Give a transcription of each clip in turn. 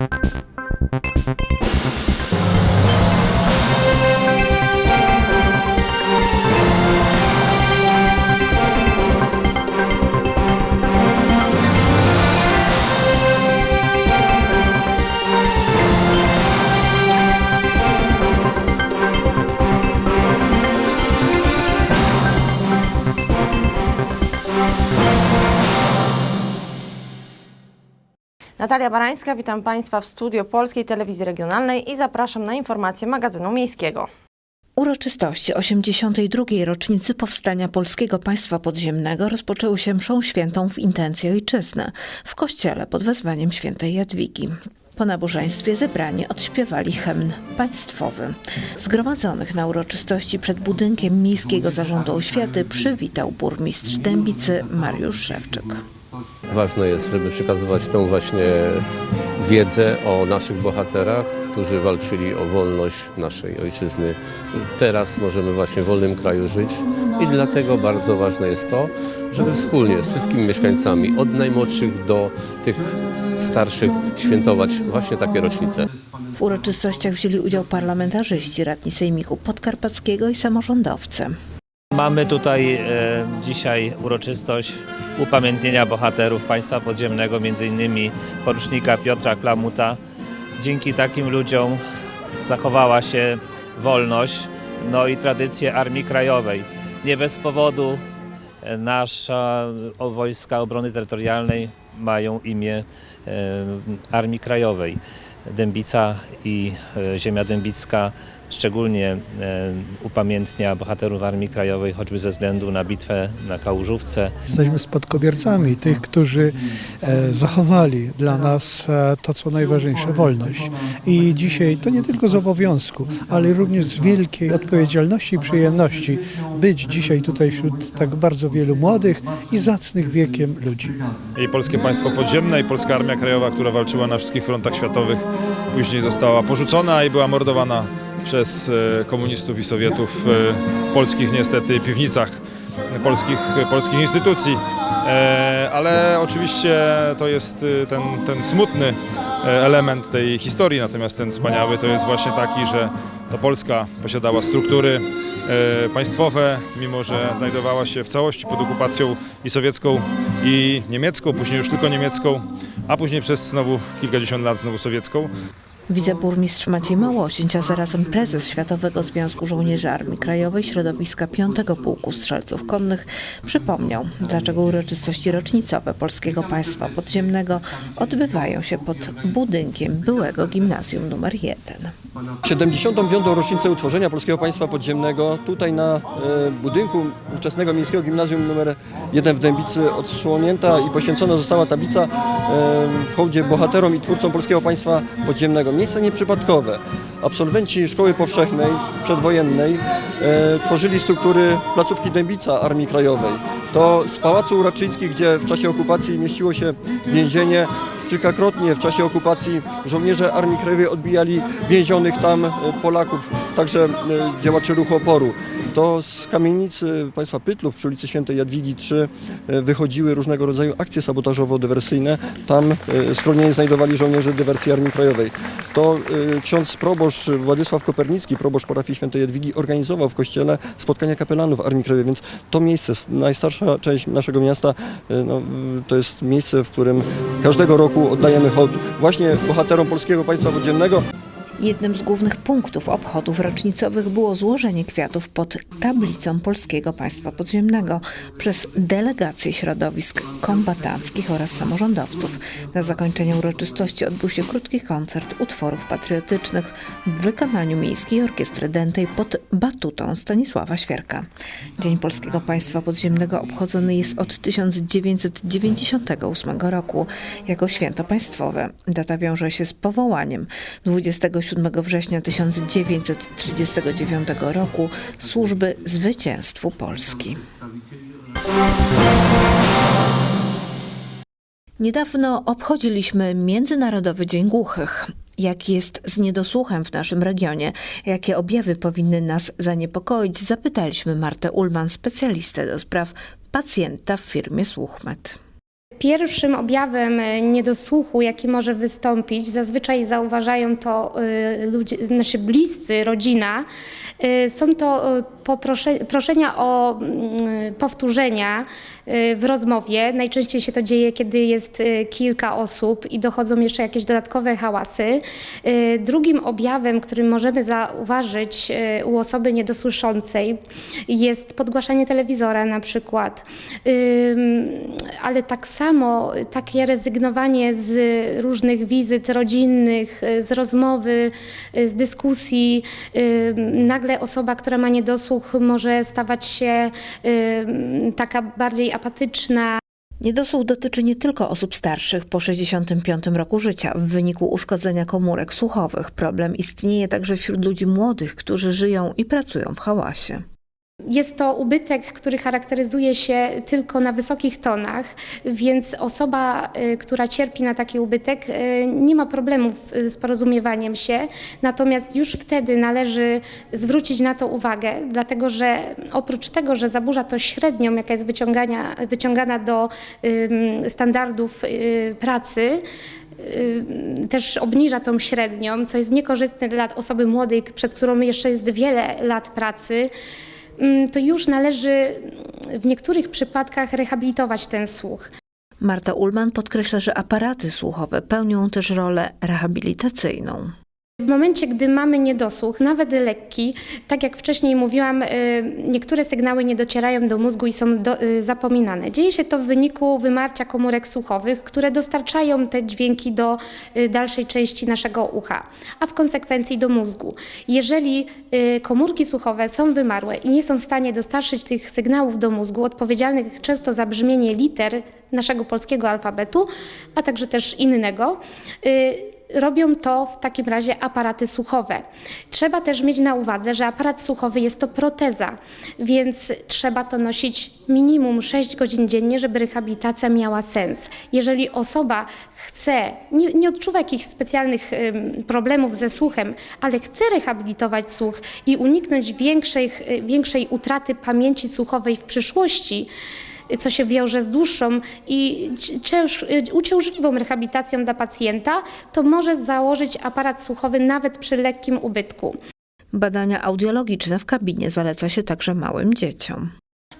You. Natalia Barańska, witam Państwa w studio Polskiej Telewizji Regionalnej i zapraszam na informacje magazynu miejskiego. Uroczystości 82. rocznicy powstania Polskiego Państwa Podziemnego rozpoczęły się mszą świętą w intencji ojczyzny w kościele pod wezwaniem świętej Jadwigi. Po nabożeństwie zebrani odśpiewali hymn państwowy. Zgromadzonych na uroczystości przed budynkiem Miejskiego Zarządu Oświaty przywitał burmistrz Dębicy Mariusz Szewczyk. Ważne jest, żeby przekazywać tą właśnie wiedzę o naszych bohaterach, którzy walczyli o wolność naszej ojczyzny. I teraz możemy właśnie w wolnym kraju żyć i dlatego bardzo ważne jest to, żeby wspólnie z wszystkimi mieszkańcami, od najmłodszych do tych starszych, świętować właśnie takie rocznice. W uroczystościach wzięli udział parlamentarzyści, radni Sejmiku Podkarpackiego i samorządowcy. Mamy tutaj e, dzisiaj uroczystość upamiętnienia bohaterów państwa podziemnego, m.in. porucznika Piotra Klamuta. Dzięki takim ludziom zachowała się wolność, no i tradycje Armii Krajowej. Nie bez powodu e, nasza wojska obrony terytorialnej mają imię e, Armii Krajowej. Dębica i e, ziemia dębicka szczególnie e, upamiętnia bohaterów Armii Krajowej, choćby ze względu na bitwę na Kałużówce. Jesteśmy spadkobiercami tych, którzy e, zachowali dla nas e, to, co najważniejsze, wolność. I dzisiaj to nie tylko z obowiązku, ale również z wielkiej odpowiedzialności i przyjemności być dzisiaj tutaj wśród tak bardzo wielu młodych i zacnych wiekiem ludzi. i Polskie Państwo Podziemne i Polska Armia Krajowa, która walczyła na wszystkich frontach światowych, później została porzucona i była mordowana przez e, komunistów i Sowietów w polskich niestety piwnicach polskich, polskich instytucji. E, Ale oczywiście to jest e, ten, ten smutny e, element tej historii, natomiast ten wspaniały to jest właśnie taki, że to Polska posiadała struktury e, państwowe, mimo że znajdowała się w całości pod okupacją i sowiecką, i niemiecką, później już tylko niemiecką, a później przez znowu kilkadziesiąt lat znowu sowiecką. Wiceburmistrz Maciej Małosięć, a zarazem prezes Światowego Związku Żołnierzy Armii Krajowej środowiska 5 Pułku Strzelców Konnych przypomniał, dlaczego uroczystości rocznicowe Polskiego Państwa Podziemnego odbywają się pod budynkiem byłego gimnazjum nr 1. 75. rocznicę utworzenia Polskiego Państwa Podziemnego tutaj na e, budynku ówczesnego Miejskiego Gimnazjum nr 1 w Dębicy odsłonięta i poświęcona została tablica e, w hołdzie bohaterom i twórcom Polskiego Państwa Podziemnego. Miejsce nieprzypadkowe. Absolwenci Szkoły Powszechnej przedwojennej e, tworzyli struktury placówki Dębica Armii Krajowej. To z Pałacu Uraczyńskich, gdzie w czasie okupacji mieściło się więzienie, Kilkakrotnie w czasie okupacji żołnierze Armii Krajowej odbijali więzionych tam e, Polaków, także e, działaczy ruchu oporu. To z kamienicy państwa Pytlów przy ulicy Świętej Jadwigi 3 e, wychodziły różnego rodzaju akcje sabotażowo-dywersyjne. Tam e, schronienie znajdowali żołnierze dywersji Armii Krajowej. To e, ksiądz proboszcz Władysław Kopernicki, proboszcz parafii Świętej Jadwigi, organizował w kościele spotkania kapelanów Armii Krajowej, więc to miejsce, najstarsza część naszego miasta, no, to jest miejsce, w którym każdego roku oddajemy hołd właśnie bohaterom Polskiego Państwa Podziemnego. Jednym z głównych punktów obchodów rocznicowych było złożenie kwiatów pod tablicą Polskiego Państwa Podziemnego przez delegacje środowisk kombatanckich oraz samorządowców. Na zakończenie uroczystości odbył się krótki koncert utworów patriotycznych w wykonaniu Miejskiej Orkiestry Dętej pod batutą Stanisława Świerka. Dzień Polskiego Państwa Podziemnego obchodzony jest od 1998 roku jako święto państwowe. Data wiąże się z powołaniem 27 września 1939 roku służby zwycięstwu Polski. Niedawno obchodziliśmy Międzynarodowy Dzień Głuchych. Jak jest z niedosłuchem w naszym regionie? Jakie objawy powinny nas zaniepokoić? Zapytaliśmy Martę Ulman, specjalistę do spraw pacjenta w firmie Słuchmet. Pierwszym objawem e, niedosłuchu, jaki może wystąpić, zazwyczaj zauważają to e, ludzie, znaczy bliscy, rodzina, są to poprosze, proszenia o mm, powtórzenia e, w rozmowie. Najczęściej się to dzieje, kiedy jest kilka osób i dochodzą jeszcze jakieś dodatkowe hałasy. Drugim objawem, który możemy zauważyć u osoby niedosłyszącej jest podgłaszanie telewizora na przykład, ale tak samo takie rezygnowanie z różnych wizyt rodzinnych, y, z rozmowy, y, z dyskusji. Ym, Osoba, która ma niedosłuch może stawać się ym, taka bardziej apatyczna, Niedosłuch dotyczy nie tylko osób starszych po 65 roku życia. W wyniku uszkodzenia komórek słuchowych problem istnieje także wśród ludzi młodych, którzy żyją i pracują w hałasie. Jest to ubytek, który charakteryzuje się tylko na wysokich tonach, więc osoba, y, która cierpi na taki ubytek, y, nie ma problemów z porozumiewaniem się. Natomiast już wtedy należy zwrócić na to uwagę, dlatego że oprócz tego, że zaburza to średnią, jaka jest wyciągana do standardów y, pracy, też obniża tą średnią, co jest niekorzystne dla osoby młodej, przed którą jeszcze jest wiele lat pracy, to już należy mm, w niektórych przypadkach rehabilitować ten słuch. Marta Ullman podkreśla, że aparaty słuchowe pełnią też rolę rehabilitacyjną. W momencie, gdy mamy niedosłuch, nawet lekki, tak jak wcześniej mówiłam, y, niektóre sygnały nie docierają do mózgu i są do, y, zapominane. Dzieje się to w wyniku wymarcia komórek słuchowych, które dostarczają te dźwięki do y, dalszej części naszego ucha, a w konsekwencji do mózgu. Jeżeli komórki słuchowe są wymarłe i nie są w stanie dostarczyć tych sygnałów do mózgu, odpowiedzialnych często za brzmienie liter naszego polskiego alfabetu, a także też innego, robią to w takim razie aparaty słuchowe. Trzeba też mieć na uwadze, że aparat słuchowy jest to proteza, więc trzeba to nosić minimum 6 godzin dziennie, żeby rehabilitacja miała sens. Jeżeli osoba chce, nie, nie odczuwa jakichś specjalnych problemów ze słuchem, ale chce rehabilitować słuch i uniknąć większej, większej utraty pamięci słuchowej w przyszłości, co się wiąże z dłuższą i cięż, uciążliwą rehabilitacją dla pacjenta, to może założyć aparat słuchowy nawet przy lekkim ubytku. Badania audiologiczne w kabinie zaleca się także małym dzieciom.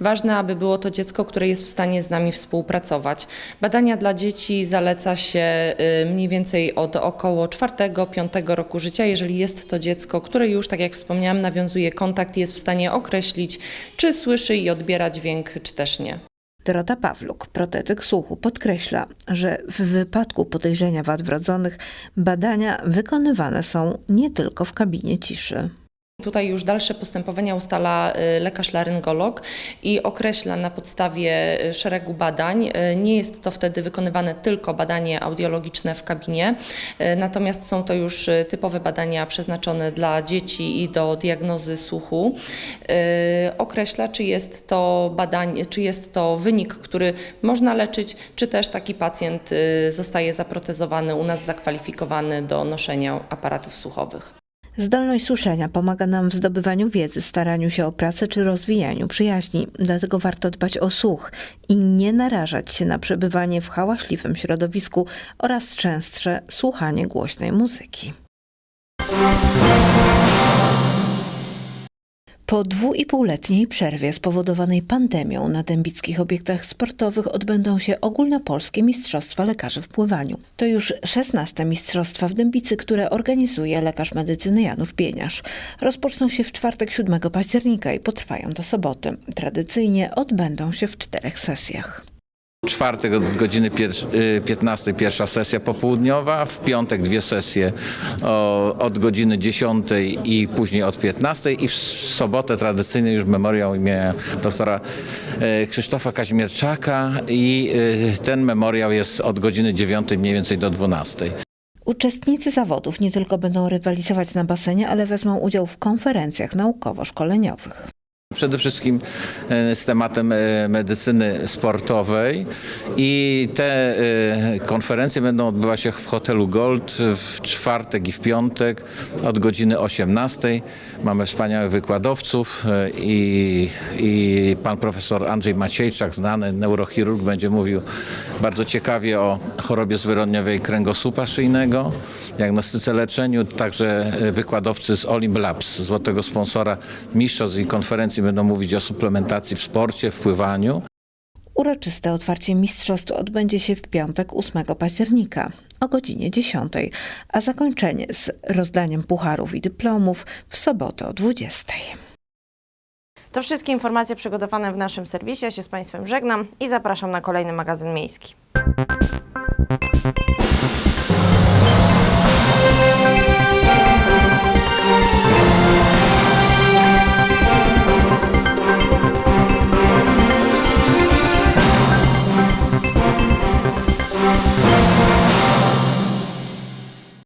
Ważne, aby było to dziecko, które jest w stanie z nami współpracować. Badania dla dzieci zaleca się y, mniej więcej od około 4-5 roku życia, jeżeli jest to dziecko, które już, tak jak wspomniałam, nawiązuje kontakt i jest w stanie określić, czy słyszy i odbiera dźwięk, czy też nie. Dorota Pawluk, protetyk słuchu, podkreśla, że w wypadku podejrzenia wad wrodzonych badania wykonywane są nie tylko w kabinie ciszy. Tutaj już dalsze postępowania ustala y, lekarz laryngolog i określa na podstawie y, szeregu badań. Y, Nie jest to wtedy wykonywane tylko badanie audiologiczne w kabinie, natomiast są to już typowe badania przeznaczone dla dzieci i do diagnozy słuchu. Określa, czy jest to badanie, czy jest to wynik, który można leczyć, czy też taki pacjent zostaje zaprotezowany, u nas zakwalifikowany do noszenia aparatów słuchowych. Zdolność słyszenia pomaga nam w zdobywaniu wiedzy, staraniu się o pracę czy rozwijaniu przyjaźni. Dlatego warto dbać o słuch i nie narażać się na przebywanie w hałaśliwym środowisku oraz częstsze słuchanie głośnej muzyki. Po dwuipółletniej przerwie spowodowanej pandemią na dębickich obiektach sportowych odbędą się ogólnopolskie Mistrzostwa Lekarzy w Pływaniu. To już 16 Mistrzostwa w Dębicy, które organizuje lekarz medycyny Janusz Bieniasz. Rozpoczną się w czwartek 7 października i potrwają do soboty. Tradycyjnie odbędą się w czterech sesjach. Czwartek od godziny pier- y, 15 pierwsza sesja popołudniowa, w piątek dwie sesje od godziny 10 i później od 15 i w sobotę tradycyjnie już memoriał imienia doktora e, Krzysztofa Kaźmierczaka i e, ten memoriał jest od godziny 9 mniej więcej do 12. Uczestnicy zawodów nie tylko będą rywalizować na basenie, ale wezmą udział w konferencjach naukowo-szkoleniowych. Przede wszystkim e, z tematem e, medycyny sportowej i te e, konferencje będą odbywać się w hotelu Gold w czwartek i w piątek od godziny 18. Mamy wspaniałych wykładowców i, i pan profesor Andrzej Maciejczak, znany neurochirurg, będzie mówił bardzo ciekawie o chorobie zwyrodniowej kręgosłupa szyjnego, diagnostyce, leczeniu. Także wykładowcy z Olimp Labs, złotego sponsora mistrzostw i konferencji będą mówić o suplementacji w sporcie, w pływaniu. Uroczyste otwarcie mistrzostw odbędzie się w piątek 8 października o godzinie 10, a zakończenie z rozdaniem pucharów i dyplomów w sobotę o 20. To wszystkie informacje przygotowane w naszym serwisie. Ja się z Państwem żegnam i zapraszam na kolejny magazyn miejski.